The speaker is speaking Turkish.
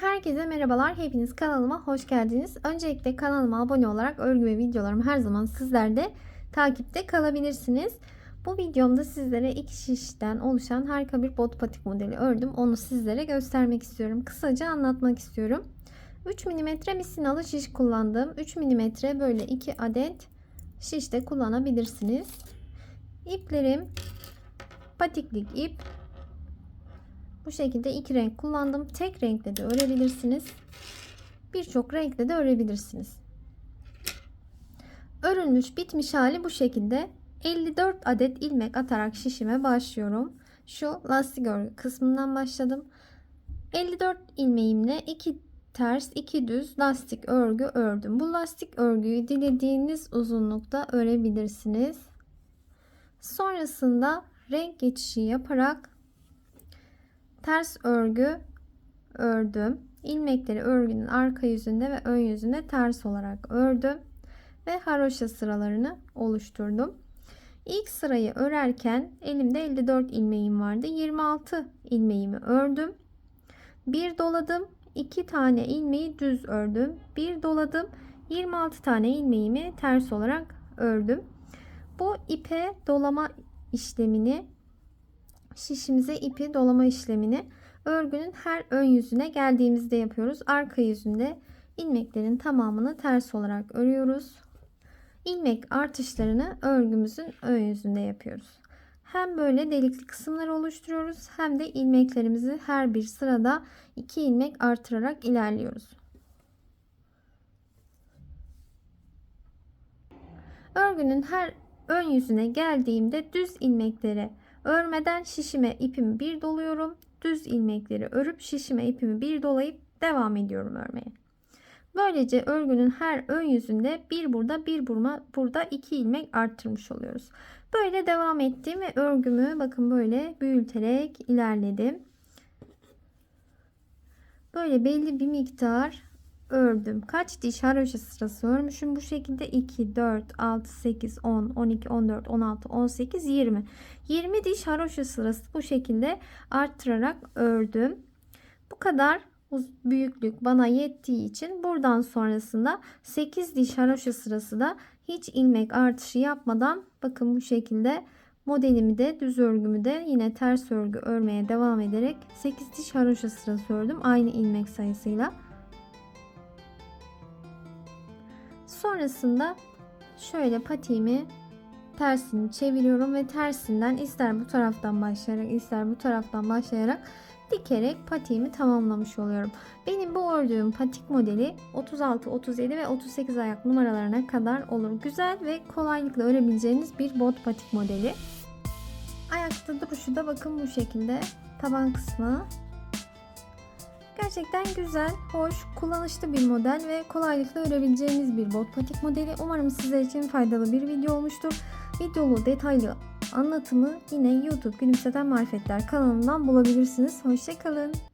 Herkese merhabalar. Hepiniz kanalıma hoş geldiniz. Öncelikle kanalıma abone olarak örgü ve videolarımı her zaman sizler de takipte kalabilirsiniz. Bu videomda sizlere iki şişten oluşan harika bir bot patik modeli ördüm. Onu sizlere göstermek istiyorum. Kısaca anlatmak istiyorum. 3 mm misinalı şiş kullandım. 3 mm böyle 2 adet şiş de kullanabilirsiniz. İplerim patiklik ip bu şekilde iki renk kullandım. Tek renkle de örebilirsiniz. Birçok renkle de örebilirsiniz. Örülmüş bitmiş hali bu şekilde. 54 adet ilmek atarak şişime başlıyorum. Şu lastik örgü kısmından başladım. 54 ilmeğimle 2 ters 2 düz lastik örgü ördüm. Bu lastik örgüyü dilediğiniz uzunlukta örebilirsiniz. Sonrasında renk geçişi yaparak ters örgü ördüm. İlmekleri örgünün arka yüzünde ve ön yüzünde ters olarak ördüm ve haroşa sıralarını oluşturdum. İlk sırayı örerken elimde 54 ilmeğim vardı. 26 ilmeğimi ördüm. Bir doladım. 2 tane ilmeği düz ördüm. Bir doladım. 26 tane ilmeğimi ters olarak ördüm. Bu ipe dolama işlemini şişimize ipi dolama işlemini örgünün her ön yüzüne geldiğimizde yapıyoruz. Arka yüzünde ilmeklerin tamamını ters olarak örüyoruz. İlmek artışlarını örgümüzün ön yüzünde yapıyoruz. Hem böyle delikli kısımlar oluşturuyoruz hem de ilmeklerimizi her bir sırada iki ilmek artırarak ilerliyoruz. Örgünün her ön yüzüne geldiğimde düz ilmekleri Örmeden şişime ipimi bir doluyorum. Düz ilmekleri örüp şişime ipimi bir dolayıp devam ediyorum örmeye. Böylece örgünün her ön yüzünde bir burada bir burma burada iki ilmek arttırmış oluyoruz. Böyle devam ettim ve örgümü bakın böyle büyüterek ilerledim. Böyle belli bir miktar ördüm. Kaç diş haroşa sırası örmüşüm? Bu şekilde 2, 4, 6, 8, 10, 12, 14, 16, 18, 20. 20 diş haroşa sırası bu şekilde arttırarak ördüm. Bu kadar büyüklük bana yettiği için buradan sonrasında 8 diş haroşa sırası da hiç ilmek artışı yapmadan bakın bu şekilde modelimi de düz örgümü de yine ters örgü örmeye devam ederek 8 diş haroşa sırası ördüm aynı ilmek sayısıyla. Sonrasında şöyle patiğimi tersini çeviriyorum ve tersinden ister bu taraftan başlayarak ister bu taraftan başlayarak dikerek patiğimi tamamlamış oluyorum. Benim bu ördüğüm patik modeli 36, 37 ve 38 ayak numaralarına kadar olur. Güzel ve kolaylıkla örebileceğiniz bir bot patik modeli. Ayakta duruşu da bakın bu şekilde. Taban kısmı Gerçekten güzel, hoş, kullanışlı bir model ve kolaylıkla örebileceğiniz bir bot patik modeli. Umarım sizler için faydalı bir video olmuştur. Videolu detaylı anlatımı yine YouTube Gülümseten Marifetler kanalından bulabilirsiniz. Hoşçakalın.